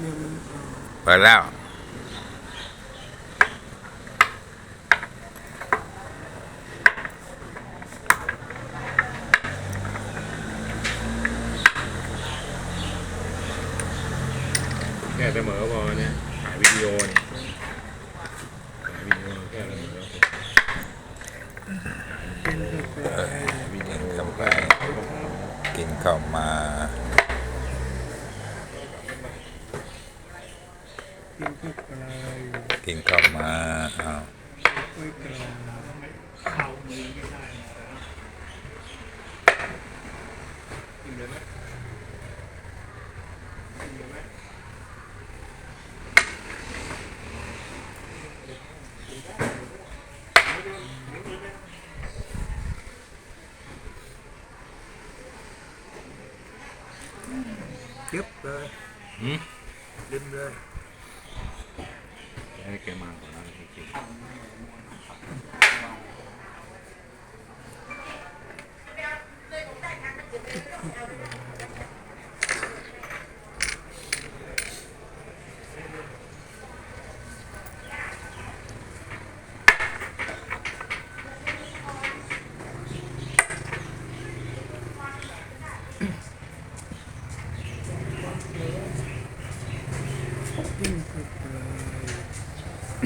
เนี่ยมันอ่าเปิดแล้ว แค่เสมอพอเนี่ยถ่ายวิดีโอเนี่ยถ่ายวิดีโอแค่เสมอเป็นกาแฟกินเข้าไปกินเข้ามา กินข้าวปลากินเข้ามาอ้าวไว้กลางยึบเลยหืมดึงเลย ให้แกมาก่อนนะจริงกิ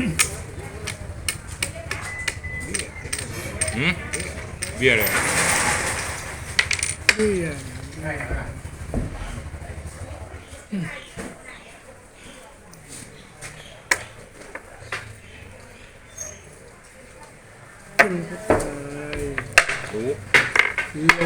นข้าวปลา ๆหืมเบี้ยเลย เบี้ยกินข้าวปลา รู้ โล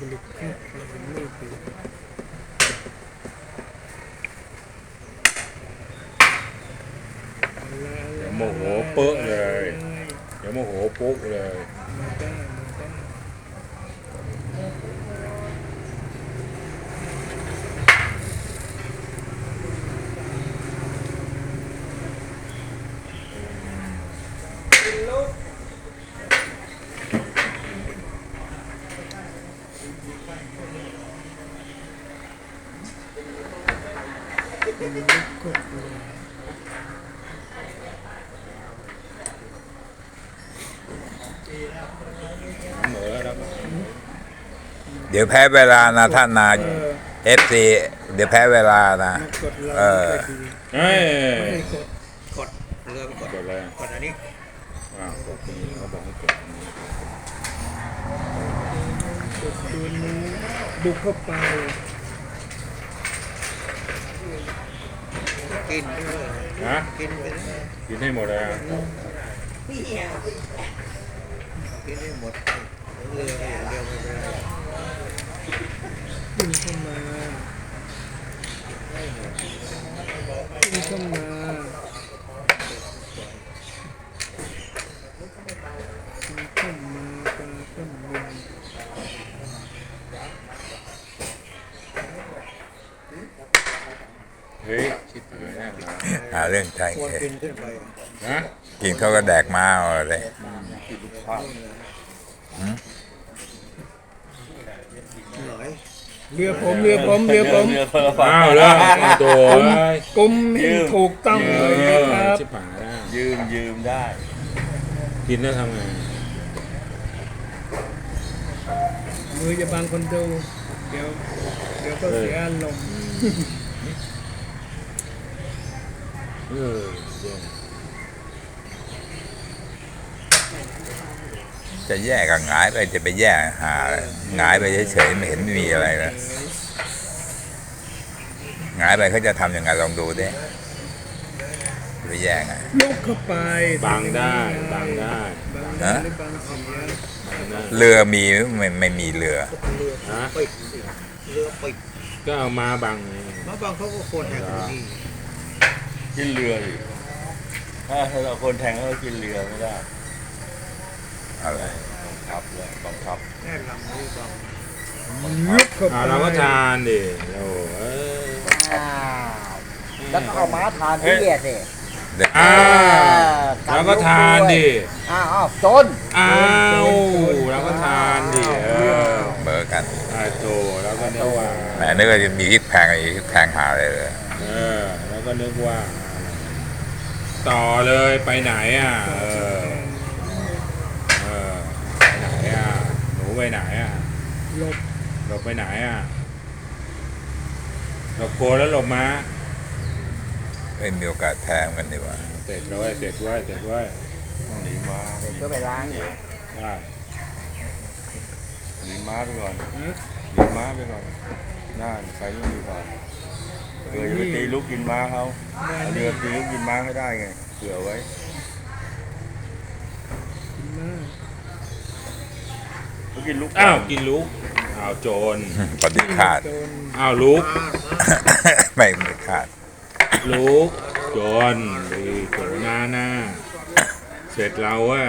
บริแค่ไม่ดี เดี๋ยวโมโหเป๊ะเลย เดี๋ยวโมโหปุ๊กเลยมาได้มาได้ เสมอแล้วก็ เดี๋ยวแพ้เวลานะท่านนาเออเอฟซีเดี๋ยวแพ้เวลานะมากดไลเออค์ก็ดีเฮ้ยไม่ให้กดกดเรือไปกดกดเลยกดอันนี้อ้าวกดตรงนี้เขาบอกให้กดตรงนี้กดตัวนี้บุกเข้าไปกินด้วยนะกินไปเลยกินให้หมดเลยอะกินให้หมดเรืออย่างเดียวไม่ได้ ขึ้นเข้ามาขึ้นเข้ามาขึ้นเข้ามาปลาขึ้นบนเฮ้ยชิบหายแล้วนะหาเรื่องใช่ควรกินขึ้นไปนะกินเขาก็แดกมาเอาเลยหน่อย เรือผมเรือผมเรือผมอ้าวแล้วเอาตัวเอ้ยกลมให้ถูกต้องเลยเอนะอครับ ชิบหายแล้วยืมยืมได้ กินแล้วทำไงมือจะบังคนดู เดี๋ยว เดี๋ยวก็เสียอารมณ์ เออเยี่ยม จะแย่กับหงายไปจะไปแย่หาอะไรหงายไปเฉยๆไม่เห็นมีอะไรเลยหงายไปเขาจะทำยังไงลองดูดิไปแย่ไงลุกเข้าไปบังได้บังได้บังได้หรือบังเสียบังได้เรือมีไม่ไม่มีเรือเรือฮะปิดสิเรือปิดก็เอามาบังไงมาบางเขาก็ควรแหกอยู่ดีกินเรืออีกถ้าเราคนแทงก็กินเรือไม่ได้ อะไรบังคับเลยบังคับแน่ลำนี้บางยุบเข้าไปอ่าเราก็ทานดิโอ้เอ้ยอ้าวแล้วก็เอาม้าทานเบี้ยสิเด็กอ้าวเราก็ทานดิอ้าวอ้าวจนอ้าวเราก็ทานดิเออเบอร์กันอ่าโถแล้วก็นึกว่าแหมนึกว่าจะมีพริกแพงอีกพริกแพงหาเลยเลยเออแล้วก็นึกว่า ต่อเลยไปไหนอะเออเออ ไปไหนอะ หนู ไปไหนอะหลบหลบไปไหนอะหลบโคแล้วหลบมาไม่มีโอกาสแทงกันดีกว่าเสร็จแล้วเว้ยเสร็จไว้ยเสร็จไว้ยหนีม้าเดี๋ยวก็ไปล้างเดี๋ยวได้หนีม้าไปก่อนนะหนีม้าไปก่อนน่าไปนี่ดีกว่าเผื่อจะไปตีลูกกินม้าเขาเอาเรือตีลูกกินม้าให้ได้ไงเผื่อไว้ มา ลู กกินลูกอ้าวกินลูกอ้าวโจรพอดีขาดโดนอ้าวลูกไม่ไม่ขาดลูกโจรดีโจรหน้าหน้า เสร็จเราอะ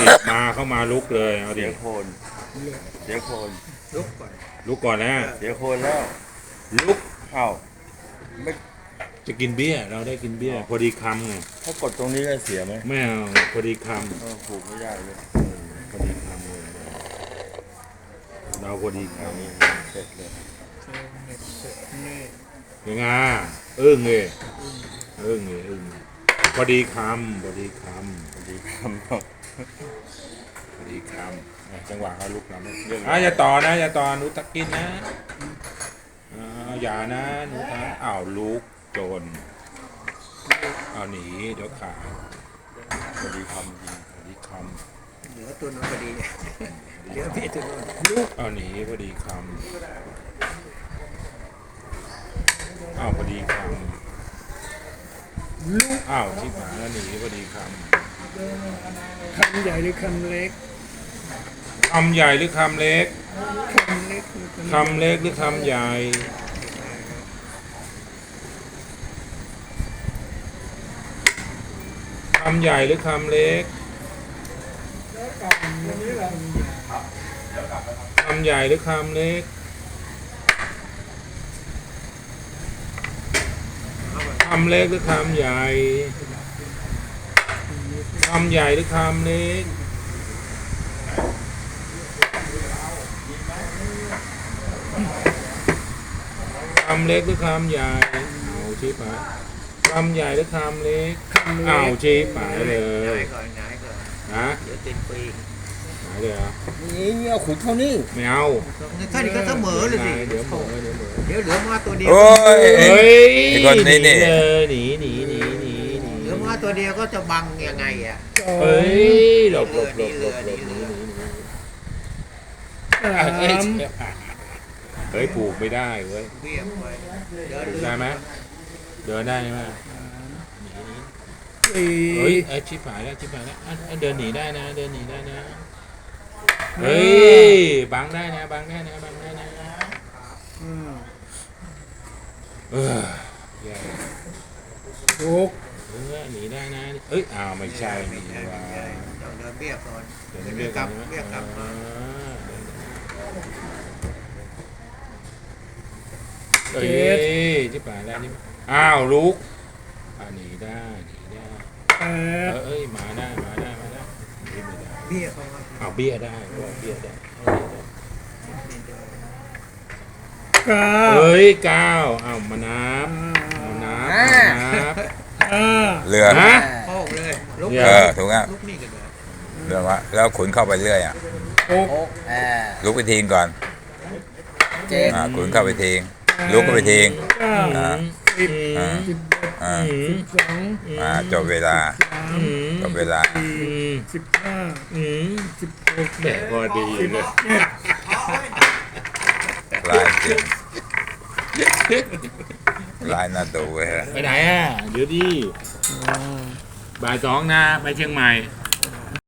ติดมาเข้ามาลุกเลยเอาเสีดิยโคนเสียโคนลุกก่อนลุกก่อนนะเสียโคนแล้ว ลุกอ้าวไม่จะกินเบี้ย เราได้กินเบี้ย พอดีคำไงถ้ากดตรงนี้ก็เสียไหมไม่เอาพอดีคเออผูกไม่ได้เลยำพ อดีคำเลยเราพอดีคอันนี้เสร็จเลยยังไงอึ้องเลยเอึ้องเลยเอึ้องพอดีคำพอดีคำพอดีคำพอดีคำจังหวะเขาลุกเราไม่อะอย่าต่อนะอย่าต่อนูตะกินนะอย่านะหนูตะอ้าวลุกโจรเอาหนีเดี๋ยวขาดพอดีคำจริงพอดีคำ เหลือตัวนู้นพอดีเหลือพี่ตัวนู้นำลุกเอาหนีพอดีคำอ้าวพอดีคำลุกอ้าวชิบหายแล้วหนีพอดีคคำใหญ่หรือคำเล็กำคำใหญ่หรือคำเล็กคำเล็กหรือคำเล็กหรือคำใหญ่ คำใหญ่หรือคำเล็ก คำใหญ่หรือคำเล็กคำเล็กหรือคำใหญ่คำใหญ่หรือคำเล็กคำเล็กหรือคำใหญ่เอาชี้ไปคำใหญ่หรือคำเล็กคำเล็เอากชี้ไปเลหงาย ยก่อนหงายก่อนนะเดี๋ยวติดปีกหายเลยเหรอนี่เอาขุนเท่านี้ไม่เอาถ้านี่ก็เสมอเลยสิเดี๋ยวเหมอเดี๋ยวเหมอเดี๋ยวเหลือมาตัวเดียวโอ้ยเฮ้ยไอ้คนนี้นี่หเลยหนีหนีหนีหนีหนีเหลือมาตัวเดียวก็จะบังยังไงอะสองเฮ้ยหลบหลบหลบหลบหลบหนีหนีหนีสาอะเอ้ยมเฮ้ยผูกไม่ได้เว้ยเบี้ยไปเดินผูกได้ไหมเดินได้ไหม สี่เฮ้ยเอ้ยชิบหายแล้วชิบหายแล้วอะอะเดินหนีได้นะ เดินหนีได้นะ เฮ้ยบังได้นะบังได้นะบังได้นะห้าเออแย่หกเออหนีได้นะ เอ้ยอ้าวไม่ใช่ไม่นี่ใช่ว่าไม่ใช่ต้องเดินเบี้ยก่อนเดินเดินเบี้เบี้ยยกกลัลับบเบี้ยกลับมาเอ้ยที่ป่าแล้วนี่อ้าวลุกอ่าหนีได้หนีได้แป เออเอ้ยมาได้มาได้มาได้หนีไม่ได้เบี้ยเขาเอาเบี้ยได้เอาเบี้ยได้เก้าเฮ้ยเก้าเอามานับมานับมานับห้าเรือฮะโป้งเลยลุกเออถูกอะลุกนี่กันเลยเรือว่าแล้วขุนเข้าไปเรื่อยอะหกโอ้แอลุกไปทิ้งก่อนเจ็ดอ่าขุนเข้าไปทิ้งลุกก็ไปทิ้งเก้าอ่าสิบสิบ อ็ดอ่าสิบสองอ่าจบเวลาสามจบเวลาสี่สิบห้าอืมสิบหกแหมพอดีเลยลายจริงลายน่าดูเว้ยไปไหนอะ เดี๋ยวดิบ่ายสองนะ ไปเชียงใหม่อ